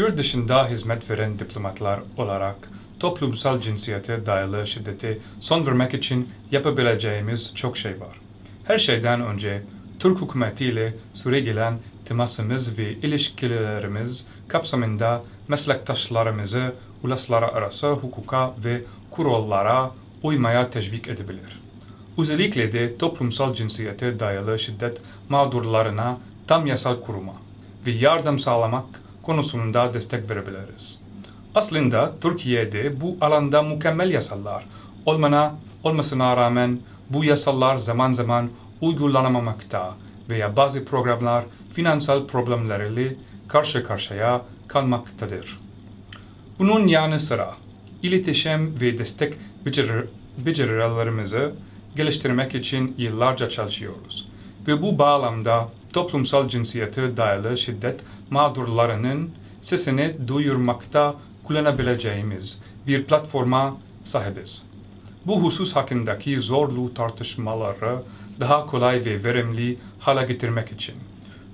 Yurt dışında hizmet veren diplomatlar olarak toplumsal cinsiyete dayalı şiddeti son vermek için yapabileceğimiz çok şey var. Her şeyden önce Türk hükümetiyle süregelen temasımız ve ilişkilerimiz kapsamında meslektaşlarımızı uluslararası hukuka ve kurallara uymaya teşvik edebilir. Özellikle de toplumsal cinsiyete dayalı şiddet mağdurlarına tam yasal kuruma ve yardım sağlamak konusunda destek verebiliriz. Aslında Türkiye'de bu alanda mükemmel yasalar olmana, olmasına rağmen bu yasalar zaman zaman uygulanamamakta veya bazı programlar finansal problemleriyle karşı karşıya kalmaktadır. Bunun yanı sıra iletişim ve destek becerilerimizi geliştirmek için yıllarca çalışıyoruz. Ve bu bağlamda toplumsal cinsiyete dayalı şiddet mağdurlarının sesini duyurmakta kullanabileceğimiz bir platforma sahibiz. Bu husus hakkındaki zorlu tartışmaları daha kolay ve verimli hale getirmek için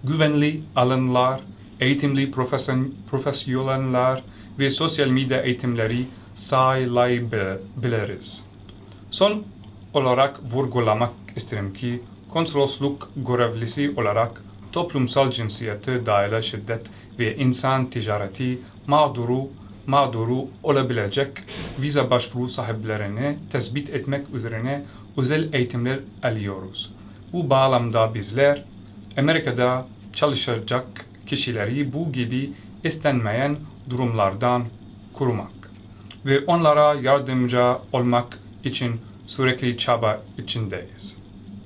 güvenli alanlar, eğitimli profesyon- profesyoneller ve sosyal medya eğitimleri sağlayabiliriz. Son olarak vurgulamak isterim ki konsolosluk görevlisi olarak toplumsal cinsiyete dayalı şiddet ve insan ticareti mağduru mağduru olabilecek vize başvuru sahiplerini tespit etmek üzerine özel eğitimler alıyoruz. Bu bağlamda bizler Amerika'da çalışacak kişileri bu gibi istenmeyen durumlardan korumak ve onlara yardımcı olmak için sürekli çaba içindeyiz.